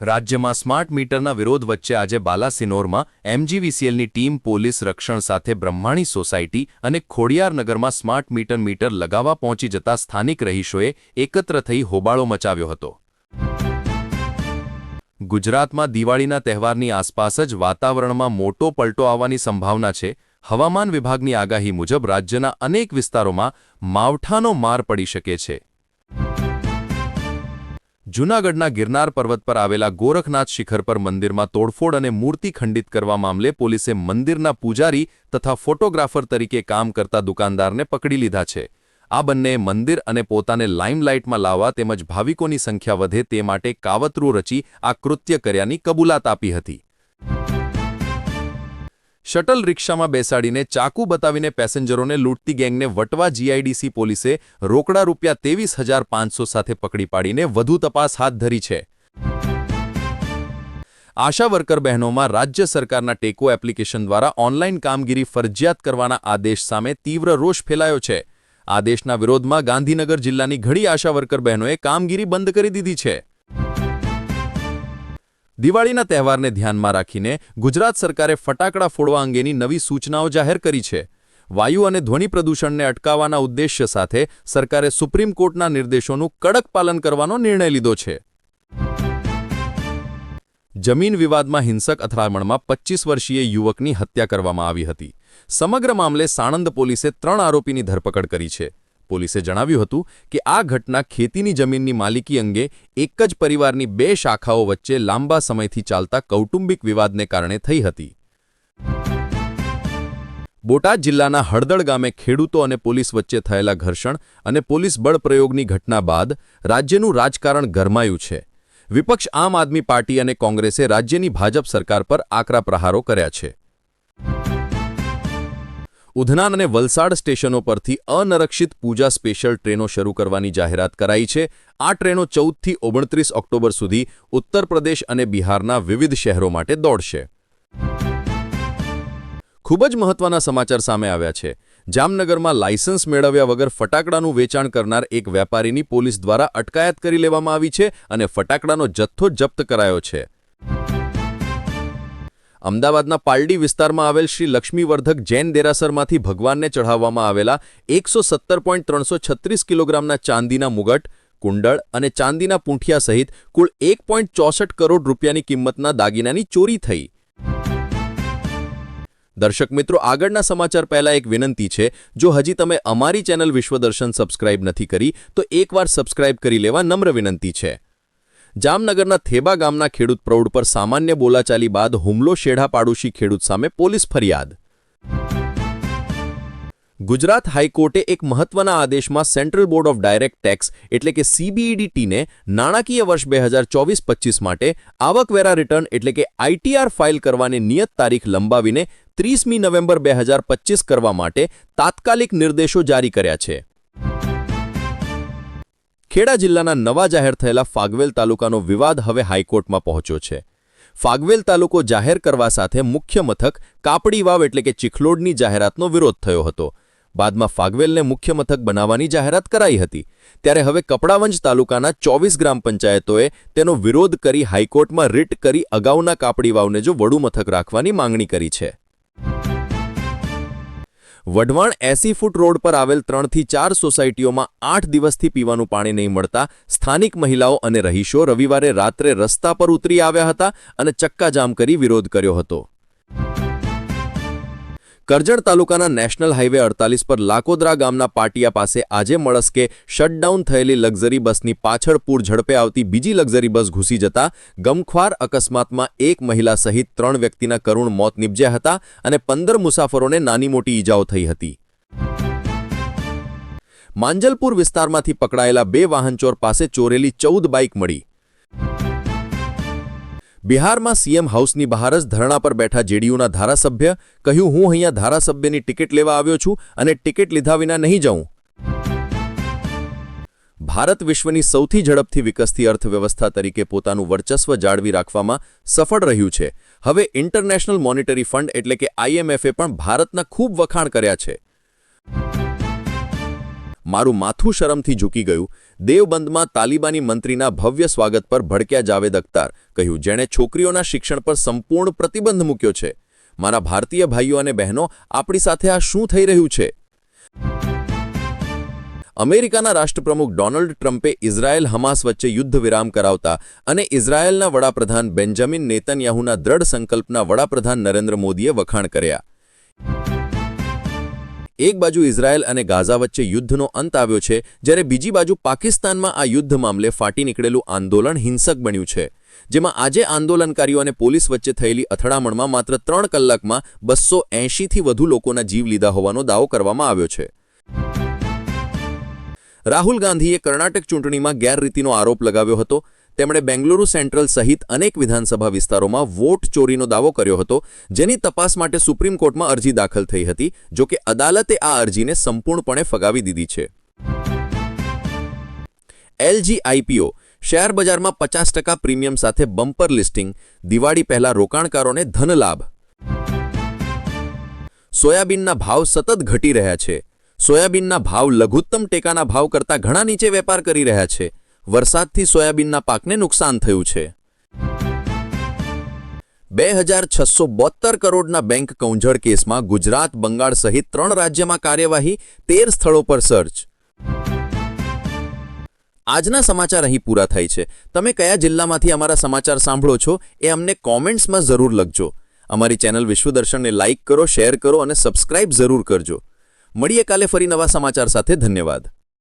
રાજ્યમાં સ્માર્ટ મીટરના વિરોધ વચ્ચે આજે બાલાસિનોરમાં એમજીવીસીએલની ટીમ પોલીસ રક્ષણ સાથે બ્રહ્માણી સોસાયટી અને ખોડિયારનગરમાં સ્માર્ટ મીટર મીટર લગાવવા પહોંચી જતા સ્થાનિક રહીશોએ એકત્ર થઈ હોબાળો મચાવ્યો હતો. ગુજરાતમાં દિવાળીના તહેવારની આસપાસ જ વાતાવરણમાં મોટો પલટો આવવાની સંભાવના છે. હવામાન વિભાગની આગાહી મુજબ રાજ્યના અનેક વિસ્તારોમાં માવઠાનો માર પડી શકે છે. જૂનાગઢના ગિરનાર પર્વત પર આવેલા ગોરખનાથ શિખર પર મંદિરમાં તોડફોડ અને મૂર્તિ ખંડિત કરવા મામલે પોલીસે મંદિરના પૂજારી તથા ફોટોગ્રાફર તરીકે કામ કરતા દુકાનદારને પકડી લીધા છે. આ બંને મંદિર અને પોતાને લાઇમલાઇટમાં લાવવા તેમજ ભાવિકોની સંખ્યા વધે તે માટે કાવતરું રચી આ કૃત્ય કર્યાની કબૂલાત આપી હતી. શટલ રિક્ષામાં બેસાડીને ચાકુ બતાવીને પેસેન્જરોને લૂંટતી ગેંગને વટવા જીઆઈડીસી પોલીસે રોકડા રૂપિયા ત્રેવીસ હજાર પાંચસો સાથે પકડી પાડીને વધુ તપાસ હાથ ધરી છે. આશા વર્કર બહેનોમાં રાજ્ય સરકારના ટેકો એપ્લિકેશન દ્વારા ઓનલાઈન કામગીરી ફરજિયાત કરવાના આદેશ સામે તીવ્ર રોષ ફેલાયો છે. આદેશના વિરોધમાં ગાંધીનગર જિલ્લાની ઘણી આશા વર્કર બહેનોએ કામગીરી બંધ કરી દીધી છે. દિવાળીના તહેવારને ધ્યાનમાં રાખીને ગુજરાત સરકારે ફટાકડા ફોડવા અંગેની નવી સૂચનાઓ જાહેર કરી છે. વાયુ અને ધ્વનિ પ્રદૂષણને અટકાવવાના ઉદ્દેશ્ય સાથે સરકારે સુપ્રીમ કોર્ટના નિર્દેશોનું કડક પાલન કરવાનો નિર્ણય લીધો છે. જમીન વિવાદમાં હિંસક અથડામણમાં પચ્ચીસ વર્ષીય યુવકની હત્યા કરવામાં આવી હતી. સમગ્ર મામલે સાણંદ પોલીસે ત્રણ આરોપીની ધરપકડ કરી છે. પોલીસે જણાવ્યું હતું કે આ ઘટના ખેતીની જમીનની માલિકી અંગે એક જ પરિવારની બે શાખાઓ વચ્ચે લાંબા સમયથી ચાલતા કૌટુંબિક વિવાદને કારણે થઈ હતી. બોટાદ જિલ્લાના હળદળ ગામે ખેડૂતો અને પોલીસ વચ્ચે થયેલા ઘર્ષણ અને પોલીસ બળપ્રયોગની ઘટના બાદ રાજ્યનું રાજકારણ ગરમાયું છે. વિપક્ષ આમ આદમી પાર્ટી અને કોંગ્રેસે રાજ્યની ભાજપ સરકાર પર આકરા પ્રહારો કર્યા છે. ઉધના અને વલસાડ સ્ટેશનો પરથી અનરક્ષિત પૂજા સ્પેશિયલ ટ્રેનો શરૂ કરવાની જાહેરાત કરાઈ છે. આ ટ્રેનો ચૌદથી ઓગણત્રીસ ઓક્ટોબર સુધી ઉત્તર પ્રદેશ અને બિહારના વિવિધ શહેરો માટે દોડશે. ખૂબ જ મહત્વના સમાચાર સામે આવ્યા છે. જામનગરમાં લાયસન્સ મેળવ્યા વગર ફટાકડાનું વેચાણ કરનાર એક વેપારીની પોલીસ દ્વારા અટકાયત કરી લેવામાં આવી છે અને ફટાકડાનો જથ્થો જપ્ત કરાયો છે. અમદાવાદના પાલડી વિસ્તારમાં આવેલ શ્રી લક્ષ્મીવર્ધક જૈન દેરાસરમાંથી ભગવાનને ચઢાવવામાં આવેલા એકસો સત્તર પોઈન્ટ ત્રણસો છત્રીસ કિલોગ્રામના ચાંદીના મુગટ, કુંડળ અને ચાંદીના પૂંઠિયા સહિત કુલ એક પોઈન્ટ ચોસઠ કરોડ રૂપિયાની કિંમતના દાગીનાની ચોરી થઈ. દર્શક મિત્રો, આગળના સમાચાર પહેલા એક વિનંતી છે, જો હજી તમે અમારી ચેનલ વિશ્વદર્શન સબસ્ક્રાઇબ નથી કરી, તો એકવાર સબસ્ક્રાઇબ કરી લેવા નમ્ર વિનંતી છે. જામનગરના થેબા ગામના ખેડૂત પ્રૌઢ પર સામાન્ય બોલાચાલી બાદ હુમલો શેઢા પાડોશી ખેડૂત સામે પોલીસ ફરિયાદ. ગુજરાત હાઈકોર્ટે એક મહત્વના આદેશમાં central board of direct tax એટલે કે સીબીઈડીટીને નાણાકીય વર્ષ બે હજાર ચોવીસ પચીસ માટે આવકવેરા રિટર્ન એટલે કે આઈટીઆર ફાઇલ કરવાની નિયત તારીખ લંબાવીને ત્રીસમી નવેમ્બર બે હજાર પચીસ કરવા માટે તાત્કાલિક નિર્દેશો જારી કર્યા છે. ખેડા જિલ્લાના નવા જાહેર થયેલા ફાગવેલ તાલુકાનો વિવાદ હવે હાઈકોર્ટમાં પહોંચ્યો છે. ફાગવેલ તાલુકો જાહેર કરવા સાથે મુખ્ય મથક કાપડી વાવ એટલે કે ચીખલોડની જાહેરાતનો વિરોધ થયો હતો. બાદમાં ફાગવેલને મુખ્ય મથક બનાવવાની જાહેરાત કરાઈ હતી. ત્યારે હવે કપડાવંજ તાલુકાના ચોવીસ ગ્રામ પંચાયતોએ તેનો વિરોધ કરી હાઈકોર્ટમાં રીટ કરી અગાઉના કાપડી વાવને જો વડુ મથક રાખવાની માંગણી કરી છે. વઢવાણ એસી ફૂટ રોડ પર આવેલ ત્રણથી ચાર સોસાયટીઓમાં આઠ દિવસથી પીવાનું પાણી નહીં મળતા સ્થાનિક મહિલાઓ અને રહીશો રવિવારે રાત્રે રસ્તા પર ઉતરી આવ્યા હતા અને ચક્કાજામ કરી વિરોધ કર્યો હતો. કરજણ તાલુકાના નેશનલ હાઈવે અડતાલીસ પર લાકોદરા ગામના પાટિયા પાસે આજે મળસ્કે શટડાઉન થયેલી લક્ઝરી બસની પાછળ પૂર ઝડપે આવતી બીજી લક્ઝરી બસ ઘૂસી જતા ગમખ્વાર અકસ્માતમાં એક મહિલા સહિત ત્રણ વ્યક્તિના કરુણ મોત નિપજ્યા હતા અને પંદર મુસાફરોને નાની મોટી ઈજાઓ થઈ હતી. માંજલપુર વિસ્તારમાંથી પકડાયેલા બે વાહનચોર પાસે ચોરેલી ચૌદ બાઇક મળી. બિહારમાં સીએમ હાઉસની બહાર જ ધરણા પર બેઠા જેડીયુના ધારાસભ્ય કહ્યું, હું અહીંયા ધારાસભ્યની ટિકિટ લેવા આવ્યો છું અને ટિકિટ લીધા વિના નહીં જાઉં. ભારત વિશ્વની સૌથી ઝડપથી વિકસતી અર્થવ્યવસ્થા તરીકે પોતાનું વર્ચસ્વ જાળવી રાખવામાં સફળ રહ્યું છે. હવે ઇન્ટરનેશનલ મોનિટરી ફંડ એટલે કે આઈએમએફે પણ ભારતના ખૂબ વખાણ કર્યા છે. મારું માથું શરમથી ઝૂકી ગયું. દેવબંધમાં તાલિબાની મંત્રીના ભવ્ય સ્વાગત પર ભડક્યા જાવેદ અખ્તાર, કહ્યું, જેણે છોકરીઓના શિક્ષણ પર સંપૂર્ણ પ્રતિબંધ મૂક્યો છે. મારા ભારતીય ભાઈઓ અને બહેનો આપણી સાથે આ શું થઈ રહ્યું છે? અમેરિકાના રાષ્ટ્રપ્રમુખ ડોનાલ્ડ ટ્રમ્પે ઇઝરાયેલ હમાસ વચ્ચે યુદ્ધ વિરામ કરાવતા અને ઇઝરાયેલના વડાપ્રધાન બેન્જામિન નેતન્યાહુના દ્રઢ સંકલ્પના વડાપ્રધાન નરેન્દ્ર મોદીએ વખાણ કર્યા. એક બાજુ ઇઝરાયેલ અને ગાઝા વચ્ચે યુદ્ધનો અંત આવ્યો છે, જ્યારે બીજી બાજુ પાકિસ્તાનમાં આ યુદ્ધ મામલે ફાટી નીકળેલું આંદોલન હિંસક બન્યું છે. જેમાં આજે આંદોલનકારીઓ અને પોલીસ વચ્ચે થયેલી અથડામણમાં માત્ર ત્રણ કલાકમાં બસો એંશીથી વધુ લોકોના જીવ લીધા હોવાનો દાવો કરવામાં આવ્યો છે. રાહુલ ગાંધીએ કર્ણાટક ચૂંટણીમાં ગેરરીતિનો આરોપ લગાવ્યો હતો. તેમણે બેંગલુરુ સેન્ટ્રલ સહિત અનેક વિધાનસભા વિસ્તારોમાં વોટ ચોરીનો દાવો કર્યો હતો, જેની તપાસ માટે સુપ્રીમ કોર્ટમાં અરજી દાખલ થઈ હતી, જો કે અદાલતે આ અરજીને સંપૂર્ણપણે ફગાવી દીધી છે. એલજી આઈપીઓ શેર બજારમાં પચાસ ટકા પ્રીમિયમ સાથે બમ્પર લિસ્ટિંગ, દિવાળી પહેલા રોકાણકારોને ધનલાભ સોયાબીનના ભાવ સતત ઘટી રહ્યા છે. સોયાબીનના ભાવ લઘુત્તમ ટેકાના ભાવ કરતાં ઘણા નીચે વેપાર કરી રહ્યા છે. વરસાદથી સોયાબીનના પાકને નુકસાન થયું છે. બે હજાર છસો બોતેર કરોડના બેંક કૌંઝળ કેસમાં ગુજરાત, બંગાળ સહિત ત્રણ રાજ્યમાં કાર્યવાહી તેર સ્થળો પર સર્ચ. આજના સમાચાર અહીં પૂરા થાય છે. તમે કયા જિલ્લામાંથી અમારા સમાચાર સાંભળો છો એ અમને કોમેન્ટ્સમાં જરૂર લખજો. અમારી ચેનલ વિશ્વદર્શનને લાઇક કરો, શેર કરો અને સબસ્ક્રાઇબ જરૂર કરજો. મળીએ કાલે ફરી નવા સમાચાર સાથે. ધન્યવાદ.